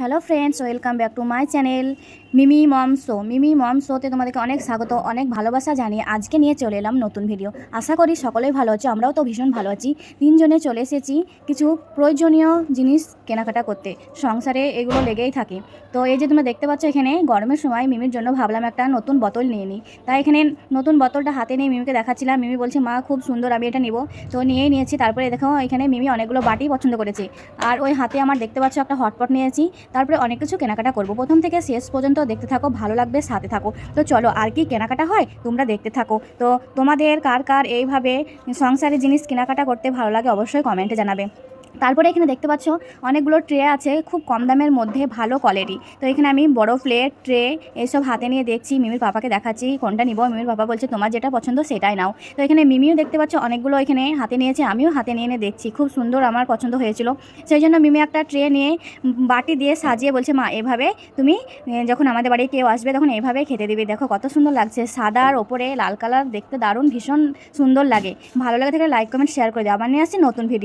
Hello friends welcome back to my channel Mimi mom show Mimi mom শোতে তোমাদেরকে অনেক স্বাগত, অনেক ভালোবাসা জানিয়ে আজকে নিয়ে চলে এলাম নতুন ভিডিও আশা করি সকলেই ভালো আছো, আমরাও তো ভীষণ ভালো আছি। তিনজনে চলে এসেছি কিছু প্রয়োজনীয় জিনিস কেনাকাটা করতে। সংসারে এগুলো লেগেই থাকে। তো এই যে তোমরা দেখতে পাচ্ছ এখানে গরমের সময় মিমির জন্য ভাবলাম একটা নতুন বোতল নিয়ে নিই তাই এখানে নতুন বোতলটা হাতে নিয়ে মিমিকে দেখাচ্ছিলাম। মিমি বলছে, মা, খুব সুন্দর, আমি এটা নিব। তো নিয়েই নিয়েছি। তারপরে দেখো এখানে মিমি অনেকগুলো বাটি পছন্দ করেছে। আর ওই হাতে আমার দেখতে পাচ্ছ একটা হটপট নিয়েছি। তারপরে অনেক কিছু কেনাকাটা করব। প্রথম থেকে শেষ পর্যন্ত দেখতে থাকো, ভালো লাগবে সাথে থাকো। তো চলো, আর কি কেনাকাটা হয়? তোমরা দেখতে থাকো। তো তোমাদের কার কার এইভাবে সংসারের জিনিস কেনাকাটা করতে ভালো লাগে অবশ্যই কমেন্টে জানাবে। তারপরে এখানে দেখতে পাচ্ছ অনেকগুলো ট্রে আছে, খুব কম দামের মধ্যে, ভালো কোয়ালিটি তো এখানে আমি বড় প্লেট ট্রে এইসব হাতে নিয়ে দেখছি, মিমির পাপাকে দেখাচ্ছি, কোনটা নিব? মিমির পাপা বলছে, তোমার যেটা পছন্দ সেটাই নাও। তো এখানে মিমিও দেখতে পাচ্ছ, অনেকগুলো এখানে হাতে নিয়েছে, আমিও হাতে নিয়ে এনে দেখছি, খুব সুন্দর আমার পছন্দ হয়েছিল। সেই জন্য মিমি একটা ট্রে নিয়ে বাটি দিয়ে সাজিয়ে বলছে, মা, এভাবে তুমি যখন আমাদের বাড়ি কেউ আসবে, তখন এভাবে খেতে দিবে। দেখো কত সুন্দর লাগছে সাদার ওপরে লাল কালার দেখতে দারুণ, ভীষণ সুন্দর লাগে। ভালো লাগে থেকে লাইক কমেন্ট শেয়ার করে দিও। আবার নিয়ে আসছি নতুন ভিডিও